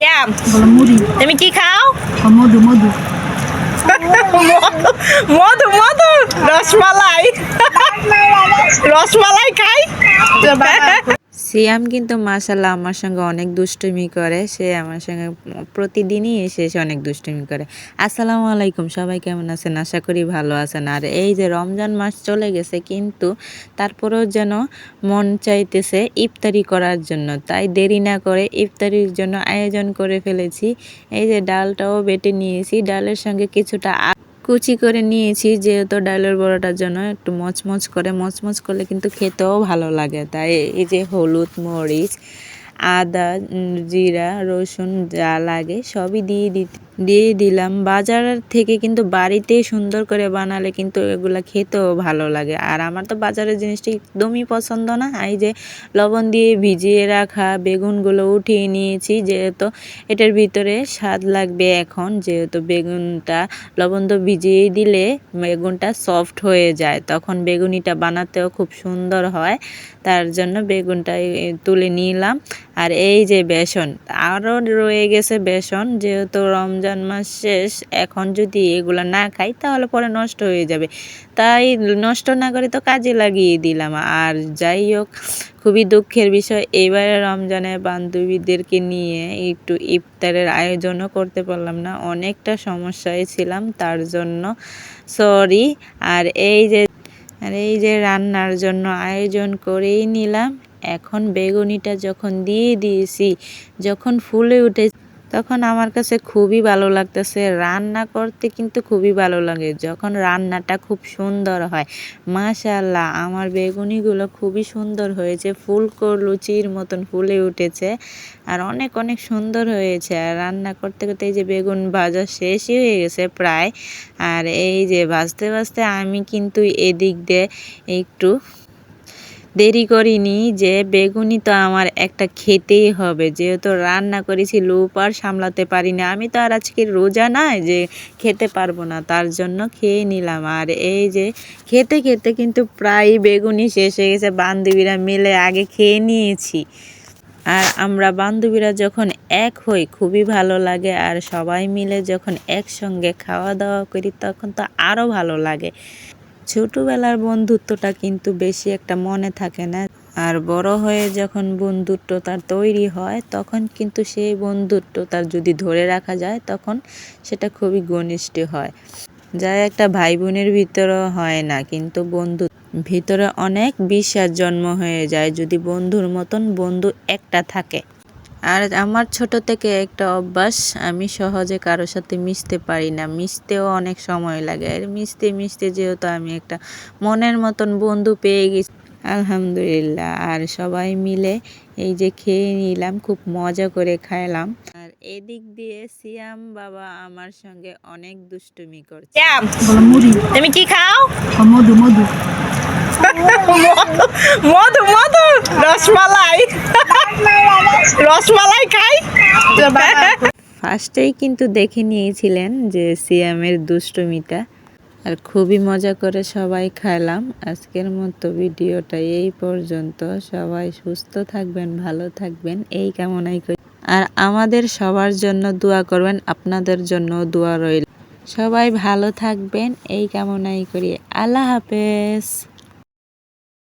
শ্যাম বলো মুড়ি তুমি কি খাও ও মধু মধু মধু মধু রসমালাই রসমালাই খাই সিয়াম কিন্তু মাসাল্লাহ আমার সঙ্গে অনেক দুষ্টুমি করে। সে আমার সঙ্গে প্রতিদিনই এসে এসে অনেক দুষ্টুমি করে। আসসালামু আলাইকুম, সবাই কেমন আছেন? আশা করি ভালো আছেন। আর এই যে রমজান মাস চলে গেছে কিন্তু তারপরেও যেন মন চাইতেছে ইফতারি করার জন্য। তাই দেরি না করে ইফতারির জন্য আয়োজন করে ফেলেছি। এই যে ডালটাও বেটে নিয়েছি। ডালের সঙ্গে কিছুটা কুচি করে নিয়েছি, যেহেতু ডালের বড়াটার জন্য একটু মচমচ করে। মচমচ করলে কিন্তু খেতেও ভালো লাগে। তাই এই যে হলুদ, মরিচ, আদা জিরা, রসুন যা লাগে সবই দিয়ে দিতে দিয়ে দিলাম। বাজার থেকে কিন্তু বাড়িতেই সুন্দর করে বানালে কিন্তু এগুলো খেতেও ভালো লাগে। আর আমার তো বাজারের জিনিসটি একদমই পছন্দ না। এই যে লবণ দিয়ে ভিজিয়ে রাখা বেগুনগুলো উঠিয়ে নিয়েছি, যেহেতু এটার ভিতরে স্বাদ লাগবে এখন। যেহেতু বেগুনটা লবণ তো ভিজিয়ে দিলে বেগুনটা সফট হয়ে যায়, তখন বেগুনিটা বানাতেও খুব সুন্দর হয়। তার জন্য বেগুনটা তুলে নিলাম। আর এই যে বেসন, আরও রয়ে গেছে বেসন, যেহেতু রমজান মাস শেষ, এখন যদি এগুলো না খাই তাহলে পরে নষ্ট হয়ে যাবে। তাই নষ্ট না করে তো কাজে লাগিয়ে দিলাম। আর যাই হোক, খুবই দুঃখের বিষয়, এবারে রমজানে বান্ধবীদেরকে নিয়ে একটু ইফতারের আয়োজনও করতে পারলাম না। অনেকটা সমস্যায় ছিলাম তার জন্য। সরি। আর এই যে, আর এই যে রান্নার জন্য আয়োজন করেই নিলাম। এখন বেগুনিটা যখন দিয়ে দিয়েছি, যখন ফুলে উঠে তখন আমার কাছে খুবই ভালো লাগতেছে। রান্না করতে কিন্তু খুবই ভালো লাগে। যখন রান্নাটা খুব সুন্দর হয় মাশাল্লাহ আমার বেগুনিগুলো খুবই সুন্দর হয়েছে। ফুলকো লুচির মতন ফুলে উঠেছে আর অনেক অনেক সুন্দর হয়েছে। আর রান্না করতে করতে এই যে বেগুন ভাজা শেষই হয়ে গেছে প্রায়। আর এই যে ভাজতে ভাজতে আমি কিন্তু এদিক দিয়ে একটু দেরি করিনি যে বেগুনি তো আমার একটা খেতেই হবে। যেহেতু রান্না করেছি লোপ আর সামলাতে পারি না আমি তো আর আজকে রোজা নয় যে খেতে পারব না, তার জন্য খেয়ে নিলাম। আর এই যে খেতে খেতে কিন্তু প্রায় বেগুনি শেষ হয়ে গেছে। বান্ধবীরা মিলে আগে খেয়ে নিয়েছি। আর আমরা বান্ধবীরা যখন এক হই, খুবই ভালো লাগে। আর সবাই মিলে যখন একসঙ্গে খাওয়া দাওয়া করি, তখন তো আরও ভালো লাগে। ছোটবেলার বন্ধুত্বটা কিন্তু বেশি একটা মনে থাকে না। আর বড় হয়ে যখন বন্ধুত্বটা তৈরি হয়, তখন কিন্তু সেই বন্ধুত্বটা যদি ধরে রাখা যায়, তখন সেটা খুবই ঘনিষ্ঠ হয়। যা একটা ভাই বোনের ভিতরেও হয় না, কিন্তু বন্ধু ভিতরে অনেক বিশ্বাস জন্ম হয়ে যায় যদি বন্ধুর মতন বন্ধু একটা থাকে। আর আমার ছোট থেকে একটা অভ্যাস আমি সহজে কারোর সাথে মিশতে পারি না। মিশতেও অনেক সময় লাগে। আর মিশতে মিশতে যেহেতু আমি একটা মনের মতন বন্ধু পেয়ে গেছি আলহামদুলিল্লাহ। আর সবাই মিলে এই যে খেয়ে নিলাম খুব মজা করে খাইলাম। আর এদিক দিয়ে সিয়াম বাবা আমার সঙ্গে অনেক দুষ্টুমি করছে। তুমি কি খাও? ও মধু। মধু মধু মধু। রসমালাই। রসমালাই খাই। ফার্স্টেই কিন্তু দেখে নিয়েছিলেন যে সিয়ামের দুষ্টুমিটা। আর খুবই মজা করে সবাই খাইলাম। আজকের মতো ভিডিওটা এই পর্যন্ত। সবাই সুস্থ থাকবেন, ভালো থাকবেন। এই কামনাই করি। আর আমাদের সবার জন্য দোয়া করবেন, আপনাদের জন্য দোয়া রইল। সবাই ভালো থাকবেন, এই কামনাই করি। আল্লাহ হাফেজ।